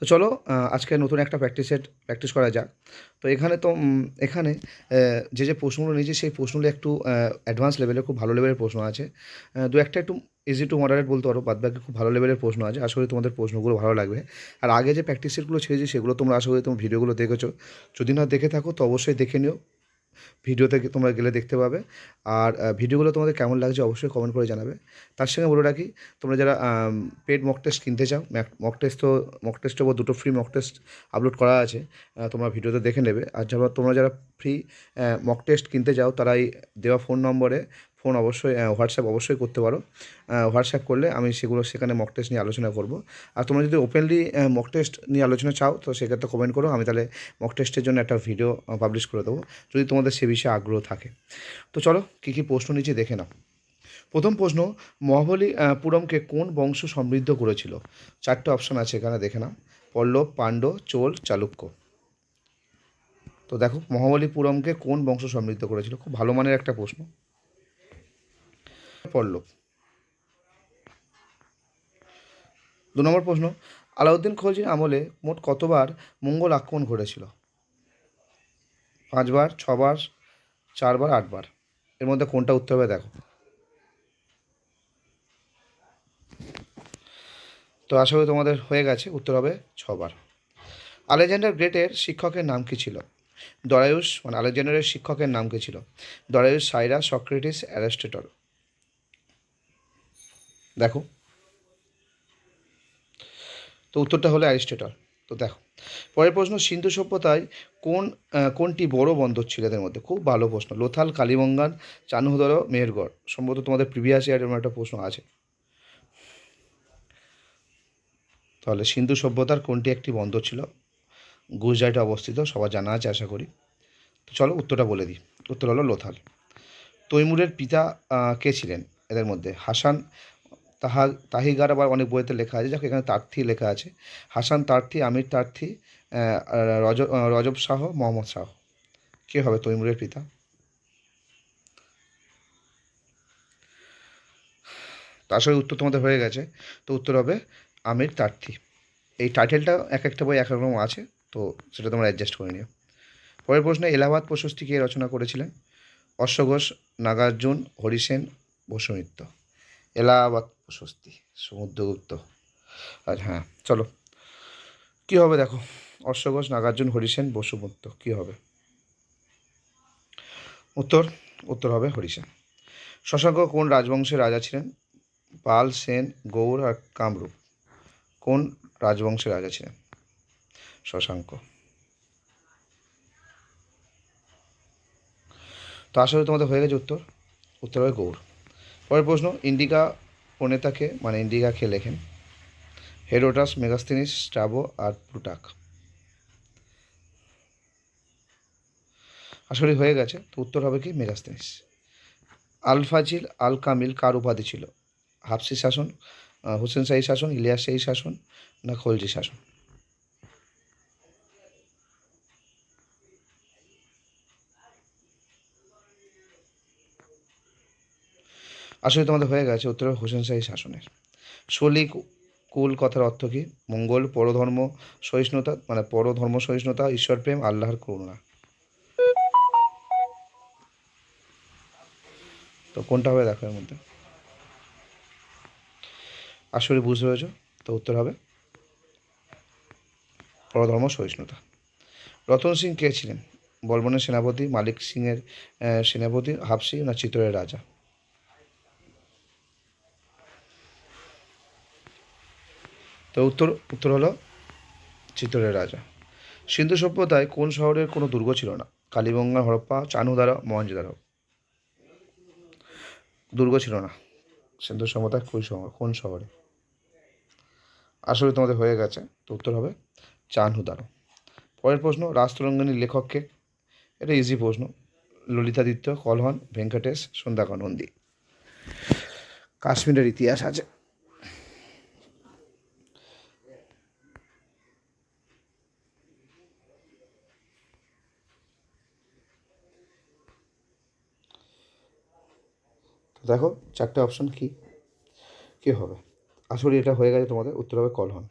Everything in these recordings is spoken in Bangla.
তো চলো আজকে নতুন একটা প্র্যাকটিস সেট প্র্যাকটিস করা যাক। তো এখানে তো এখানে যে যে প্রশ্নগুলো নিয়েছি, সেই প্রশ্নগুলো একটু অ্যাডভান্স লেভেলের খুব ভালো লেভেলের প্রশ্ন আছে। দু একটা একটু ইজি টু মডারেট বলতে পারো, বাদ বাকি খুব ভালো লেভেলের প্রশ্ন আছে। আশা করি তোমাদের প্রশ্নগুলো ভালো লাগবে। আর আগে যে প্র্যাকটিস সেটগুলো ছেড়েছি, সেগুলো তোমরা আশা করি তোমার ভিডিওগুলো দেখেছ। যদি না দেখে থাকো, তো অবশ্যই দেখে নিও। ভিডিওতে তোমরা গেলে দেখতে পাবে। আর ভিডিওগুলো তোমাদের কেমন লাগছে অবশ্যই কমেন্ট করে জানাবে। তার সঙ্গে বলে রাখি, তোমরা যারা পেড মক টেস্ট কিনতে চাও মক টেস্ট তো মক টেস্টের বা দুটো ফ্রি মক টেস্ট আপলোড করা আছে তোমরা ভিডিওতে দেখে নেবে। আর যারা, তোমরা যারা ফ্রি মক টেস্ট কিনতে চাও তারাই দেওয়া ফোন নম্বরে ফোন অবশ্যই হোয়াটসঅ্যাপ অবশ্যই করতে পারো। হোয়াটসঅ্যাপ করলে আমি সেগুলো সেখানে মক টেস্ট নিয়ে আলোচনা করব। আর তোমরা যদি ওপেনলি মক টেস্ট নিয়ে আলোচনা চাও, তো সেক্ষেত্রে কমেন্ট করো, আমি তাহলে মক টেস্টের জন্য একটা ভিডিও পাবলিশ করে দেবো, যদি তোমাদের সে বিষয়ে আগ্রহ থাকে। তো চলো, কী কী প্রশ্ন নিচে দেখে নাও। প্রথম প্রশ্ন, মহাবলী পুরমকে কোন বংশ সমৃদ্ধ করেছিল? চারটে অপশন আছে এখানে, দেখে নাও। পল্লব পাণ্ড চোল, চালুক্য। তো দেখো মহাবলীপুরমকে কোন বংশ সমৃদ্ধ করেছিল? খুব ভালো মানের একটা প্রশ্ন। পল্লব দু নম্বর প্রশ্ন, আলাউদ্দিন খলজির আমলে মোট কতবার মঙ্গল আক্রমণ ঘটেছিল? পাঁচবার, ছবার, চারবার, আটবার। এর মধ্যে কোনটা উত্তর হবে দেখো। তো আশা করি তোমাদের হয়ে গেছে, উত্তর হবে ছবার। আলেকজান্ডার গ্রেটের শিক্ষকের নাম কি ছিল? দরায়ুস মানে আলেকজান্ডারের শিক্ষকের নাম কি ছিল? দরায়ুস সাইরা সক্রেটিস, অ্যারিস্টটল। দেখো। তো উত্তরটা হলো অ্যারিস্টটল। তো দেখো, পরের প্রশ্ন, সিন্ধু সভ্যতায় কোন কোনটি বড় বন্দর ছিল এদের মধ্যে? খুব ভালো প্রশ্ন। লোথাল, কালীবঙ্গান, চানুহদর মেহেরগড় সম্ভবত তোমাদের প্রিভিয়াস ইয়ার এরকম একটা প্রশ্ন আছে। তাহলে সিন্ধু সভ্যতার কোনটি একটি বন্দর ছিল? গুজরাটে অবস্থিত, সবার জানা আছে আশা করি। তো চলো উত্তরটা বলে দিই। উত্তর হলো লোথাল। তৈমুরের পিতা কে ছিলেন এদের মধ্যে? হাসান তাহা, তাহিগার আবার অনেক বইতে লেখা আছে। যাকে, এখানে তার্থী লেখা আছে। হাসান তার্থী, আমির তার্থী রজ রজব শাহ, মোহাম্মদ শাহ। কে হবে তৈমুরের পিতা? তার সঙ্গে উত্তর তোমাদের হয়ে গেছে। তো উত্তর হবে আমির তার্থী। এই টাইটেলটা এক একটা বই এক এক রকম আছে, তো সেটা তোমরা অ্যাডজাস্ট করে নিও। পরের প্রশ্নে এলাহাবাদ প্রশস্তি কে রচনা করেছিলেন? অশ্বঘোষ, নাগার্জুন, হরিসেন, বসুমিত্র। এলাহাবাদ প্রশস্তি সমুদ্রগুপ্ত। আর হ্যাঁ চলো। কী হবে দেখো? অশ্বঘোষ, নাগার্জুন, হরিসেন বসুমিত্র কী হবে? উত্তর উত্তর হবে হরিসেন। শশাঙ্ক কোন রাজবংশের রাজা ছিলেন? পাল, সেন গৌড় আর কামরূপ। কোন রাজবংশের রাজা ছিলেন? শশাঙ্ক। তো আসলে তোমাদের হয়ে গেছে উত্তর। উত্তর হবে গৌড় পরের প্রশ্ন, ইন্ডিকা প্রণেতাকে মানে ইন্ডিগাকে লেখেন হেরোটাস মেগাস্তিনিস স্ট্রাবো আর প্লুটাক। আসলে হয়ে গেছে, তো উত্তর হবে কি? মেগাস্তিনিস আলফাজিল আল কামিল কার উপাধি ছিল? হাফসি শাসন হোসেন শাহী শাসন, ইলিয়াস শাহী শাসন না খলজি শাসন? আসলে তোমাদের হয়ে গেছে উত্তর হোসেন শাহী শাসনের। শলি কুল কথার অর্থ কী? মঙ্গল, পরধর্ম, সহিষ্ণুতা মানে পরধর্ম, সহিষ্ণুতা, ঈশ্বর প্রেম, আল্লাহর করুণা। তো কোনটা হবে দেখো এর মধ্যে। আসলে বুঝতে পেরেছ? তো উত্তর হবে পরধর্ম, সহিষ্ণুতা। রতন সিং কে ছিলেন? বলবনের সেনাপতি, মালিক সিংয়ের সেনাপতি, হাফসি না চিত্তরের রাজা? তো উত্তর উত্তর হলো চিত্তরের রাজা। সিন্ধু সভ্যতায় কোন শহরের কোনো দুর্গ ছিল না? কালীবঙ্গা, হরপ্পা চানুদারা মহেঞ্জোদারো দুর্গ ছিল না। সিন্ধু সভ্যতায় কোন শহর, কোন শহরে? আসলে তোমাদের হয়ে গেছে, তো উত্তর হবে চানহুদারো পরের প্রশ্ন, রাজতরঙ্গিনীর লেখককে এটা ইজি প্রশ্ন। ললিতাদিত্য, কলহন, ভেঙ্কটেশ সন্ধ্যাকর নন্দী। কাশ্মীরের ইতিহাস আছে। দেখো, চারটে অপশন কি? কী হবে? আসলে এটা হয়ে গেছে তোমাদের উত্তর হবে কলহন।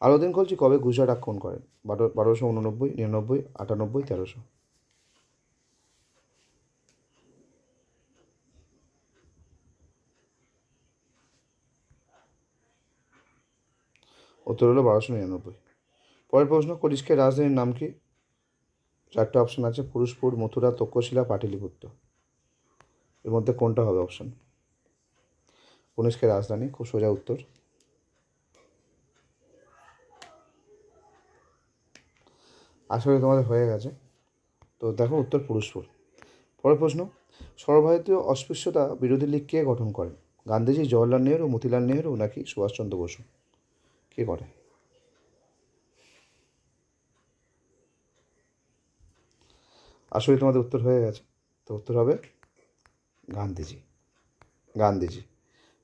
আলাউদ্দিন খলজি কবে? গুজরাট আক্রমণ করেন। বারো, বারোশো উননব্বই, নিরানব্বই, আটানব্বই, তেরোশো। উত্তর হলো বারোশো নিরানব্বই। পরের প্রশ্ন কনিষ্কের রাজধানীর নাম কি? চারটে অপশন আছে, পুরুষপুর, মথুরা, তক্ষশিলা, পাটিলিপুত্র। এর মধ্যে কোনটা হবে অপশন কনিষ্কের রাজধানী, খুব সোজা উত্তর। আশা করি তোমাদের হয়ে গেছে। তো দেখো উত্তর পুরুষপুর। পরের প্রশ্ন, সর্বভারতীয় অস্পৃশ্যতা বিরোধী লীগ কে গঠন করেন গান্ধীজি, জওয়াহরলাল নেহরু, মতিলাল নেহরু নাকি সুভাষচন্দ্র বসু? কে করে? আসলে তোমাদের উত্তর হয়ে গেছে। তো উত্তর হবে গান্ধীজি গান্ধীজি।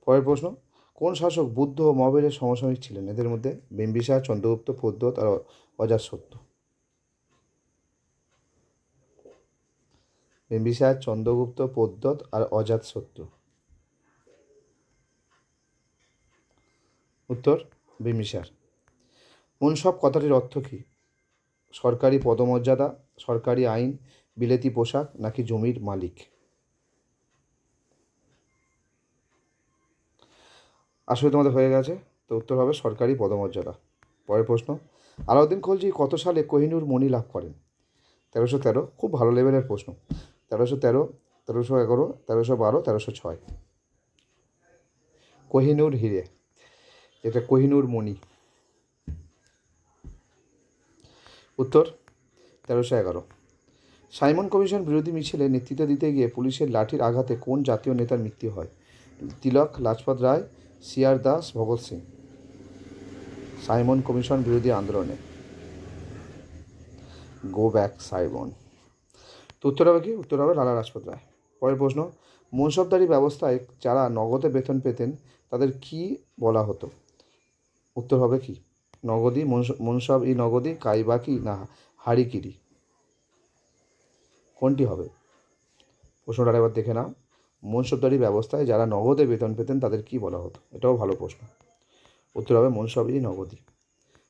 পরের প্রশ্ন, কোন শাসক বুদ্ধ ও মহাবীরের সমসাময়িক ছিলেন? এদের মধ্যে বিম্বিসার, চন্দ্রগুপ্ত পদ্মত আর সত্য বিম্বিসার, চন্দ্রগুপ্ত পদ্মত আর অজাতশত্রু উত্তর, বিম্বিসার। মুনসব কথাটির অর্থ কী? সরকারি পদমর্যাদা, সরকারি আইন, বিলেতি পোশাক নাকি জমির মালিক? আসলে তোমাদের হয়ে গেছে। তো উত্তর হবে সরকারি পদমর্যাদা। পরের প্রশ্ন, আলাউদ্দিন খলজি কত সালে কোহিনুর মণি লাভ করেন? তেরোশো তেরো, খুব ভালো লেভেলের প্রশ্ন। তেরোশো তেরো, তেরোশো এগারো, তেরোশো বারো, তেরোশো ছয়। কোহিনুর হিরে এটা কোহিনুর মণি। উত্তর, তেরোশো এগারো। সাইমন কমিশন বিরোধী মিছিলে নেতৃত্ব দিতে গিয়ে পুলিশের লাঠির আঘাতে কোন জাতীয় নেতার মৃত্যু হয়? Tilak, Lajpat Rai CR Das, Bhagat Singh. Simon commission বিরোধী আন্দোলনে। গো ব্যাক সাইমন তো উত্তর হবে কি? উত্তর হবে লালা লাজপত রায়। পরের প্রশ্ন, মনসবদারি ব্যবস্থায় যারা নগদে বেতন পেতেন, তাদের কি বলা হতো? উত্তর হবে কি? নগদি মনসব ই নগদি কাইবাকি না হারিকিরি কোনটি হবে? প্রশ্নটা এবার দেখে নাও। মনসবদারি ব্যবস্থায় যারা নগদে বেতন পেতেন তাদের কি বলা হতো? এটাও ভালো প্রশ্ন। উত্তর হবে মনসব ই নগদি।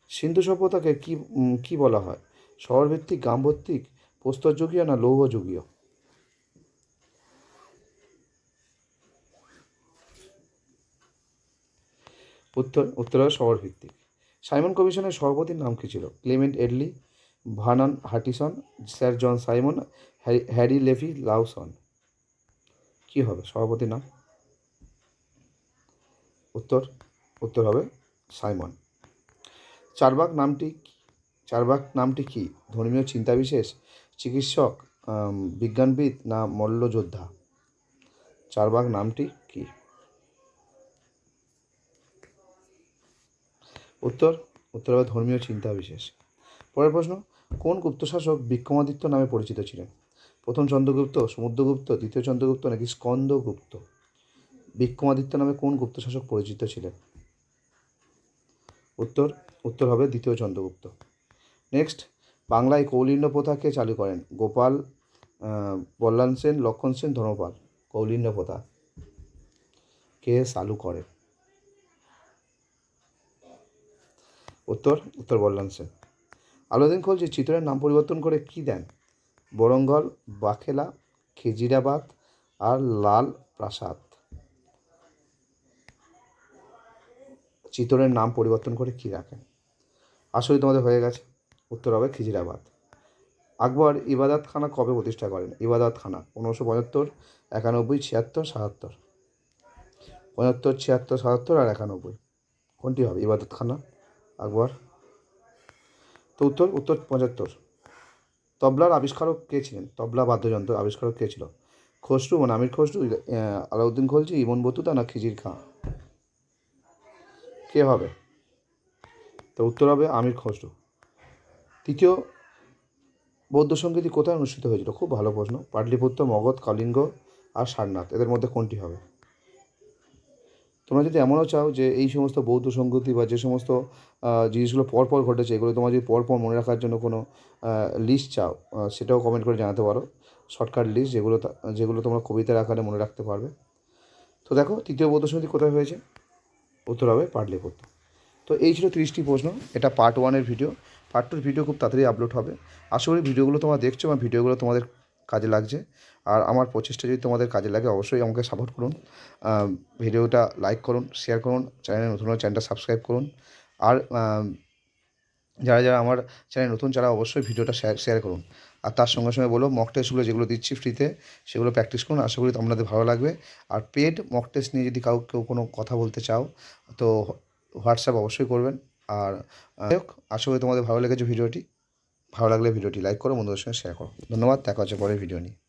সিন্ধু সভ্যতাকে কি কি বলা হয়? শহরভিত্তিক, গ্রামভিত্তিক, প্রস্তরযুগীয় না লৌহযুগীয়? উত্তর উত্তর হবে শহরভিত্তিক। সাইমন কমিশনের সভাপতির নাম কী ছিল? Clement Attlee, Vernon Hartshorn, sir John Simon, Harry Harry Levy Lawson. কি হবে? সভাপতির নাম উত্তর উত্তর হবে সাইমন। চারবাক নামটি চারবাক নামটি কি? ধর্মীয় চিন্তাবিশেষ, চিকিৎসক বিজ্ঞানবিদ না মল্লযোদ্ধা? চারবাক নামটি কি? উত্তর উত্তর হবে ধর্মীয় চিন্তা বিশেষ পরের প্রশ্ন, কোন গুপ্ত শাসক বিক্রমাদিত্য নামে পরিচিত ছিলেন? প্রথম চন্দ্রগুপ্ত সমুদ্রগুপ্ত দ্বিতীয় চন্দ্রগুপ্ত নাকি স্কন্দগুপ্ত? বিক্রমাদিত্য নামে কোন গুপ্ত শাসক পরিচিত ছিলেন? উত্তর উত্তর হবে দ্বিতীয় চন্দ্রগুপ্ত। নেক্সট বাংলায় কৌলিন্য প্রথা কে চালু করেন? গোপাল আহ, বল্লাল সেন লক্ষণ সেন ধর্মপাল। কৌলিন্য প্রথা কে চালু করে? উত্তর উত্তর বললাম সেন। আলাউদ্দিন খলজি চিত্রের নাম পরিবর্তন করে কি দেন? বরঙ্গল বাখেলা খিজিরাবাদ আর লাল প্রাসাদ। চিতরের নাম পরিবর্তন করে কি রাখেন আসলে তোমাদের হয়ে গেছে। উত্তর হবে খিজিরাবাদ। আকবর ইবাদত খানা কবে প্রতিষ্ঠা করেন? ইবাদত খানা পনেরোশো পঁচাত্তর, একানব্বই, ছিয়াত্তর, সাতাত্তর। পঁচাত্তর, ছিয়াত্তর, সাতাত্তর আর একানব্বই। কোনটি হবে? ইবাদত খানা আকবর। তো উত্তর উত্তর পঁচাত্তর। তবলার আবিষ্কারক কে ছিলেন? তবলা বাদ্যযন্ত্র আবিষ্কারক কে ছিল? খসরু মানে আমির খসরু আলাউদ্দিন খলজি, ইমন বতুতা, না খিজির খাঁ? কে হবে? তো উত্তর হবে আমির খসরু। তৃতীয় বৌদ্ধ সঙ্গীতি কোথায় অনুষ্ঠিত হয়েছিল? খুব ভালো প্রশ্ন। পাটলিপুত্র, মগধ, কলিঙ্গ আর সারনাথ। এদের মধ্যে কোনটি হবে? তোমরা যদি এমনও চাও যে এই সমস্ত বৌদ্ধ সংগতি বা যে সমস্ত জিনিসগুলো পরপর ঘটেছে, এগুলো তোমার যদি পরপর মনে রাখার জন্য কোনো লিস্ট চাও সেটাও কমেন্ট করে জানাতে পারো। শর্টকাট লিস্ট যেগুলো যেগুলো তোমরা কবিতার আকারে মনে রাখতে পারবে। তো দেখো, তৃতীয় বৌদ্ধ সমিতি কোথায় হয়েছে? উত্তর হবে পাটলিপুত্র। তো এই ছিল তিরিশটি প্রশ্ন, এটা পার্ট ওয়ানের ভিডিও পার্ট টুর ভিডিও খুব তাড়াতাড়ি আপলোড হবে। আশা করি ভিডিওগুলো তোমরা দেখছ এবং ভিডিওগুলো তোমাদের কাজে লাগছে। আর আমার প্রচেষ্টা যদি তোমাদের কাজে লাগে, অবশ্যই আমাকে সাপোর্ট করুন। ভিডিওটা লাইক করুন শেয়ার করুন চ্যানেল নতুন চ্যানেলটা সাবস্ক্রাইব করুন। আর যারা যারা আমার চ্যানেল নতুন যারা অবশ্যই ভিডিওটা শেয়ার শেয়ার করুন। আর তার সঙ্গে সঙ্গে বলো মক টেস্টগুলো যেগুলো দিচ্ছি ফ্রিতে সেগুলো প্র্যাকটিস করুন। আশা করি আপনাদের ভালো লাগবে। আর পেড মক টেস্ট নিয়ে যদি কাউ, কেউ কোনো কথা বলতে চাও, তো হোয়াটসঅ্যাপ অবশ্যই করবেন। আর আশা করি তোমাদের ভালো লেগেছে ভিডিওটি। ভালো লাগলে ভিডিওটি লাইক করো, বন্ধুদের সঙ্গে শেয়ার করো। ধন্যবাদ, দেখা হচ্ছে পরের ভিডিও নিয়ে।